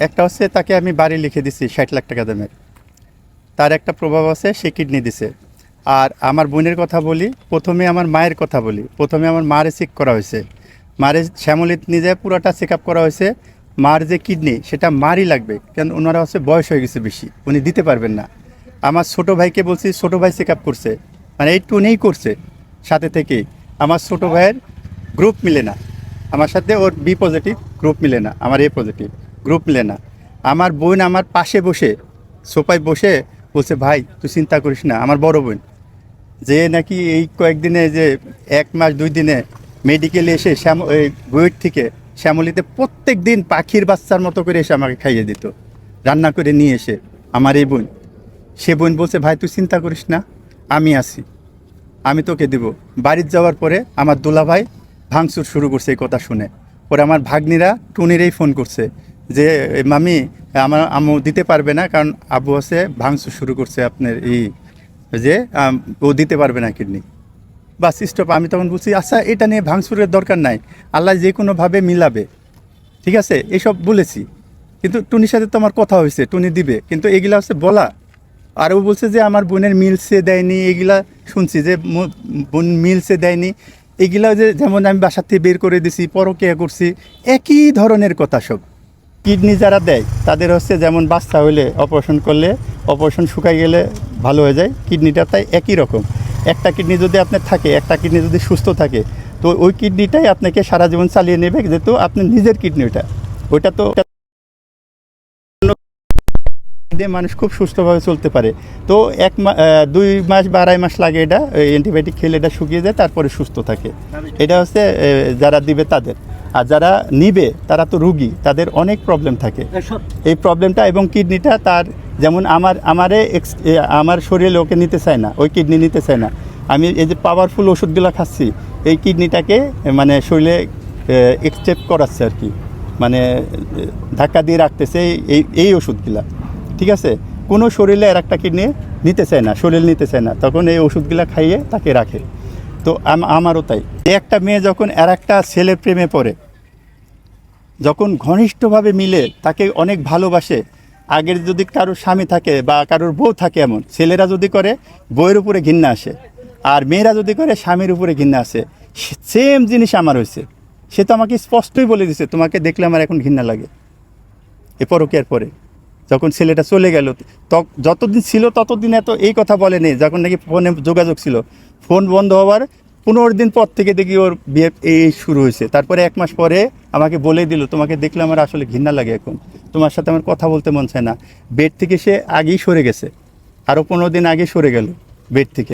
একটা হচ্ছে তাকে আমি বাড়ি লিখে দিছি ষাট লাখ টাকা দামের। তার একটা প্রভাব আছে, সে কিডনি দিছে। আর আমার বোনের কথা বলি, প্রথমে আমার মায়ের কথা বলি। প্রথমে আমার মারে চেক করা হয়েছে। মারে শ্যামলিত নিজে পুরোটা চেক আপ করা হয়েছে। মার যে কিডনি, সেটা মারই লাগবে। কেন ওনারা হচ্ছে বয়স হয়ে গেছে বেশি। উনি দিতে পারবেন না। আমার ছোট ভাইকে বলছি, ছোট ভাই চেক আপ করছে। মানে একটু নেই করছে সাথে থেকে। আমার ছোট ভাইয়ের গ্রুপ মিলে না। আমার সাথে ওর বি পজিটিভ গ্রুপ মিলে না। আমার এ পজিটিভ গ্রুপ মিলে না। আমার বোন আমার পাশে বসে, সোফায় বসে বলছে, ভাই, তুই চিন্তা করিস না, আমার বড় বোন। যে নাকি এই কয়েকদিনে যে এক মাস, দুই দিনে মেডিকেলে এসে শ্যাম ওই বুয়েট থেকে শ্যামলিতে প্রত্যেক দিন পাখির বাচ্চার মতো করে এসে আমাকে খাইয়ে দিত। রান্না করে নিয়ে এসে আমার এই বোন। সে বোন বলছে, ভাই, তুই চিন্তা করিস না, আমি আছি। আমি তোকে দিব। বাড়ির যাওয়ার পরে আমার দোলা ভাই ভাঙচুর শুরু করছে এই কথা শুনে। পরে আমার ভাগ্নিরা টুনিরেই ফোন করছে যে মামি, আমার আম্মু দিতে পারবে না, কারণ আব্বু আছে, ভাঙচুর শুরু করছে আপনার এই যে ও দিতে পারবে না কিডনি। বাস স্টপ আমি তখন বলছি আচ্ছা এটা নিয়ে ভাঙচুরের দরকার নাই, আল্লাহ যে কোনোভাবে মিলাবে। ঠিক আছে? এইসব বলেছি। কিন্তু টুনির সাথে তো আমার কথা হয়েছে, টুনি দিবে, কিন্তু এগুলা হচ্ছে বলা। আর ও বলছে যে, আমার বোনের মিলসে দেয়নি, এগুলা শুনছি যে বোন মিলসে দেয়নি। এগুলা যে, যেমন আমি বাসার থেকে বের করে দিছি, পরকিয়া করছি, একই ধরনের কথা সব। কিডনি যারা দেয় তাদের হচ্ছে যেমন বাচ্চা হইলে অপারেশন করলে অপারেশন শুকাই গেলে ভালো হয়ে যায় কিডনিটা তাই একই রকম। একটা কিডনি যদি আপনার থাকে একটা কিডনি যদি সুস্থ থাকে তো ওই কিডনিটাই আপনাকে সারা জীবন চালিয়ে নেবে যেহেতু আপনার নিজের কিডনি ওটা ওইটা তো দিয়ে মানুষ খুব সুস্থভাবে চলতে পারে। তো এক দুই মাস বা আড়াই মাস লাগে এটা অ্যান্টিবায়োটিক খেলে এটা শুকিয়ে যায় তারপরে সুস্থ থাকে। এটা হচ্ছে যারা দিবে তাদের। আর যারা নিবে তারা তো রুগী তাদের অনেক প্রবলেম থাকে। এই প্রবলেমটা এবং কিডনিটা তার যেমন আমার আমারে আমার শরীরে ওকে নিতে চায় না ওই কিডনি নিতে চায় না। আমি এই যে পাওয়ারফুল ওষুধগুলো খাচ্ছি এই কিডনিটাকে মানে শরীরে এক্সটেপ করাচ্ছে আর কি। মানে ধাক্কা দিয়ে রাখতেছে এই- এই এই ওষুধগুলা। ঠিক আছে? কোনো শরীরে আর একটা কিডনি নিতে চায় না শরীর নিতে চায় না। তখন এই ওষুধগুলা খাইয়ে তাকে রাখে। তো আমারও তাই। একটা মেয়ে যখন আর একটা ছেলে প্রেমে পড়ে, যখন ঘনিষ্ঠভাবে মিলে, তাকে অনেক ভালোবাসে, আগের যদি কারোর স্বামী থাকে বা কারোর বউ থাকে এমন, ছেলেরা যদি করে, বউয়ের উপরে ঘৃণা আসে, আর মেয়েরা যদি করে, স্বামীর উপরে ঘৃণা আসে সেম জিনিস আমার হয়েছে। সে তো আমাকে স্পষ্টই বলে দিছে, তোমাকে দেখলে আমার এখন ঘৃণা লাগে। এ পরকিয়ার পরে। যখন ছেলেটা চলে গেল যতদিন ছিল ততদিন এত এই কথা বলেনি যখন নাকি ফোনে যোগাযোগ ছিল। ফোন বন্ধ হওয়ার পনেরো দিন পর থেকে দেখি ওর বিয়ে এই শুরু হয়েছে। তারপরে এক মাস পরে আমাকে বলে দিল, তোমাকে দেখলে আমার আসলে ঘৃণা লাগে এখন। তোমার সাথে আমার কথা বলতে মন চায় না। বেড থেকে সে আগেই সরে গেছে। আরও পনেরো দিন আগে সরে গেল বেড থেকে।